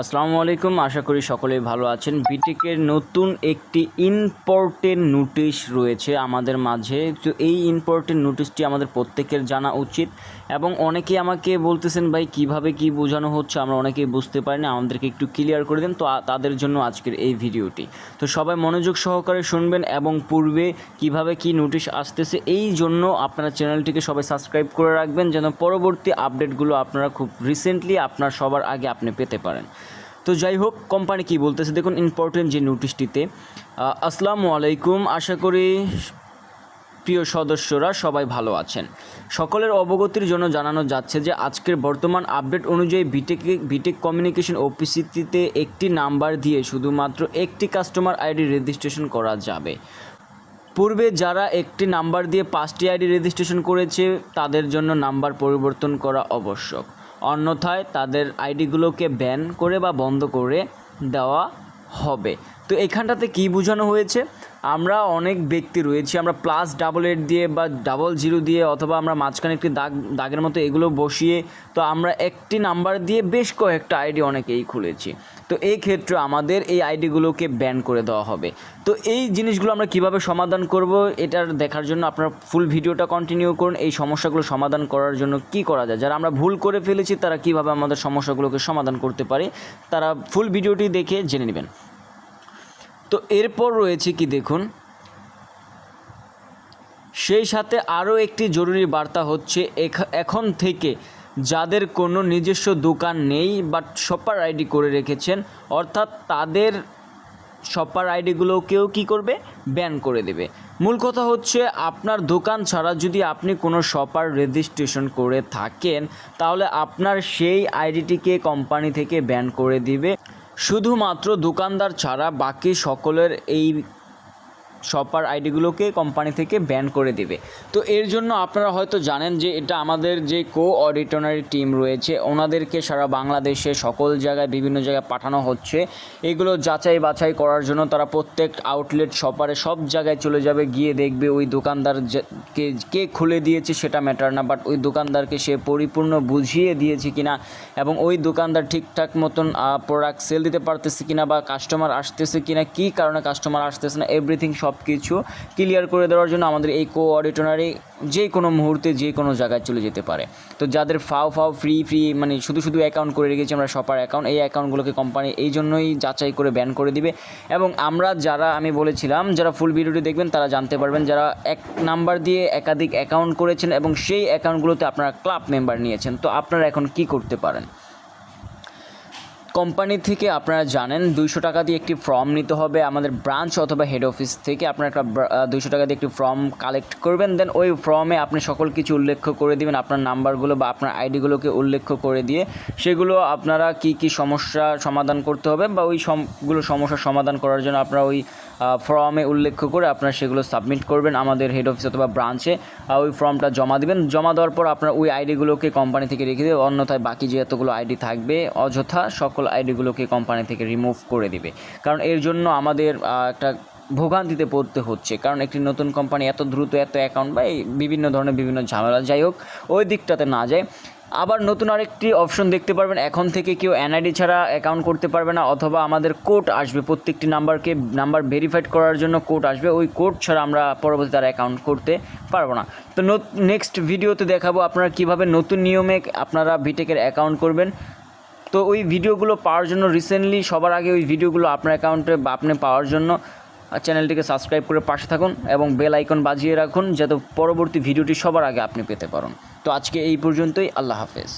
আসসালামু আলাইকুম, আশা করি সকলেই ভালো আছেন। বিটেকের নতুন একটি ইম্পর্টেন্ট নোটিশ রয়েছে আমাদের মাঝে। তো এই ইম্পর্টেন্ট নোটিশটি আমাদের প্রত্যেকের জানা উচিত এবং অনেকেই আমাকে বলতেছেন, ভাই, কীভাবে কি বোঝানো হচ্ছে? আমরা অনেকেই বুঝতে পারি না আমাদেরকে একটু ক্লিয়ার করে দেন। তো তাদের জন্য আজকের এই ভিডিওটি। তো সবাই মনোযোগ সহকারে শুনবেন এবং পূর্বে কীভাবে কি নোটিশ আসতেছে এই জন্য আপনারা চ্যানেলটিকে সবাই সাবস্ক্রাইব করে রাখবেন, যেন পরবর্তী আপডেটগুলো আপনারা খুব রিসেন্টলি আপনার সবার আগে আপনি পেতে পারেন। তো যাই হোক কোম্পানি কি বলতেছে? দেখুন ইম্পর্টেন্ট যে নোটিশটিতে আসসালামু আলাইকুম। আশা করি প্রিয় সদস্যরা সবাই ভালো আছেন। সকলের অবগতির জন্য জানানো যাচ্ছে যে, আজকের বর্তমান আপডেট অনুযায়ী বিটেকে বিটেক কমিউনিকেশন ওপিসিতে একটি নাম্বার দিয়ে শুধুমাত্র একটি কাস্টমার আইডি রেজিস্ট্রেশন করা যাবে। পূর্বে যারা একটি নাম্বার দিয়ে পাঁচটি আইডি রেজিস্ট্রেশন করেছে, তাদের জন্য নাম্বার পরিবর্তন করা আবশ্যক। অন্যথায় তাদের আইডিগুলোকে ব্যান করে বা বন্ধ করে দেওয়া হবে। তো এখানটাতে কি বোঝানো হয়েছে? আমরা অনেক ব্যক্তি রয়েছি, আমরা প্লাস ডাবল এইট দিয়ে বা ডাবল জিরো দিয়ে অথবা আমরা মাঝখানে একটি দাগ, দাগের মতো এগুলো বসিয়ে, তো আমরা একটি নাম্বার দিয়ে বেশ কয়েকটা আইডি অনেকেই খুলেছি। তো এই ক্ষেত্রে আমাদের এই আইডিগুলোকে ব্যান করে দেওয়া হবে। তো এই জিনিসগুলো আমরা কীভাবে সমাধান করব, এটার দেখার জন্য আপনারা ফুল ভিডিওটা কন্টিনিউ করুন। এই সমস্যাগুলো সমাধান করার জন্য কি করা যায়? যারা আমরা ভুল করে ফেলেছি, তারা কীভাবে আমাদের সমস্যাগুলোকে সমাধান করতে পারে, তারা ফুল ভিডিওটি দেখে জেনে নেবেন। তো এরপর রয়েছে কি দেখুন? সেই সাথে আরও একটি জরুরি বার্তা হচ্ছে, এখ- এখন থেকে যাদের কোনো নিজস্ব দোকান নেই বাট শপার আইডি করে রেখেছেন, অর্থাৎ তাদের শপার আইডিগুলোকেও কি করবে? ব্যান করে দেবে। মূল কথা হচ্ছে, আপনার দোকান ছাড়া যদি আপনি কোনো শপার রেজিস্ট্রেশন করে থাকেন, তাহলে আপনার সেই আইডিটিকে কোম্পানি থেকে ব্যান করে দিবে। শুধুমাত্র দোকানদার ছাড়া বাকি সকলের এই শপার আইডিগুলোকে কোম্পানি থেকে ব্যান করে দেবে। তো এর জন্য আপনারা হয়তো জানেন যে এটা আমাদের যে কো অডিটনারি টিম রয়েছে, ওনাদেরকে সারা বাংলাদেশে সকল জায়গায় বিভিন্ন জায়গায় পাঠানো হচ্ছে। এগুলো যাচাই বাছাই করার জন্য তারা প্রত্যেক আউটলেট শপারে সব জায়গায় চলে যাবে, গিয়ে দেখবে ওই দোকানদার কে কে খুলে দিয়েছে সেটা ম্যাটার না বাট ওই দোকানদারকে সে পরিপূর্ণ বুঝিয়ে দিয়েছে কিনা এবং ওই দোকানদার ঠিকঠাক মতন প্রোডাক্ট সেল দিতে পারতেছে কিনা বা কাস্টমার আসতেছে কিনা, কি কারণে কাস্টমার আসতেছে না এভরিথিং সব কিছু ক্লিয়ার করে দেওয়ার জন্য আমাদের এই কো কোঅর্ডিনেটরি যে কোনো মুহূর্তে যে কোনো জায়গায় চলে যেতে পারে। তো যাদের ফাও ফাও ফ্রি ফ্রি মানে শুধু শুধু অ্যাকাউন্ট করে রেখেছি আমরা সপার অ্যাকাউন্ট এই অ্যাকাউন্টগুলোকে কোম্পানি এই জন্যই যাচাই করে ব্যান করে দিবে। এবং আমরা যারা, আমি বলেছিলাম, যারা ফুল ভিডিওটি দেখবেন, তারা জানতে পারবেন যারা এক নাম্বার দিয়ে একাধিক অ্যাকাউন্ট করেছেন এবং সেই অ্যাকাউন্টগুলোতে আপনারা ক্লাব মেম্বার নিয়েছেন। তো আপনারা এখন কি করতে পারেন? কোম্পানি থেকে আপনারা জানেন দুইশো টাকা দিয়ে একটি ফর্ম নিতে হবে আমাদের ব্রাঞ্চ অথবা হেড অফিস থেকে। আপনারা একটা দুইশো টাকা দিয়ে একটি ফর্ম কালেক্ট করবেন দেন ওই ফর্মে আপনি সকল কিছু উল্লেখ করে দিবেন, আপনার নাম্বারগুলো বা আপনার আইডিগুলোকে উল্লেখ করে দিয়ে সেগুলো আপনারা কি কি সমস্যা সমাধান করতে হবে বা ওই সবগুলো সমস্যার সমাধান করার জন্য আপনারা ওই ফর্মে উল্লেখ করে আপনারা সেগুলো সাবমিট করবেন আমাদের হেড অফিস অথবা ব্রাঞ্চে ওই ফর্মটা জমা দিবেন, জমা দেওয়ার পর আপনার ওই আইডিগুলোকে কোম্পানি থেকে রেখে দেবে অন্যথায় বাকি যে এতগুলো আইডি থাকবে, অযথা সকল আইডিগুলোকে কোম্পানি থেকে রিমুভ করে দিবে। কারণ এর জন্য আমাদের একটা ভোগান্তিতে পড়তে হচ্ছে। কারণ একটি নতুন কোম্পানি এত দ্রুত এত অ্যাকাউন্ট বা এই বিভিন্ন ধরনের বিভিন্ন ঝামেলা, যাই হোক, ওই দিকটাতে না যায়। আবার নতুন আরেকটি অপশন দেখতে পারবেন, এখন থেকে কেউ এনআইডি ছাড়া অ্যাকাউন্ট করতে পারবে না, অথবা আমাদের কোড আসবে, প্রত্যেকটি নাম্বারকে, নাম্বার ভেরিফাইড করার জন্য কোড আসবে, ওই কোড ছাড়া আমরা পরবর্তীতে আর অ্যাকাউন্ট করতে পারব না। তো নেক্সট ভিডিওতে দেখাবো আপনারা কীভাবে নতুন নিয়মে আপনারা ভিটেকের অ্যাকাউন্ট করবেন। তো ওই ভিডিওগুলো পাওয়ার জন্য রিসেন্টলি সবার আগে ওই ভিডিওগুলো আপনার অ্যাকাউন্টে বা আপনি পাওয়ার জন্য চ্যানেলটিকে সাবস্ক্রাইব করে পাশে থাকুন এবং বেল আইকন বাজিয়ে রাখুন যাতে পরবর্তী ভিডিওটি সবার আগে আপনি পেতে পারেন। তো আজকে এই পর্যন্তই, আল্লাহ হাফেজ।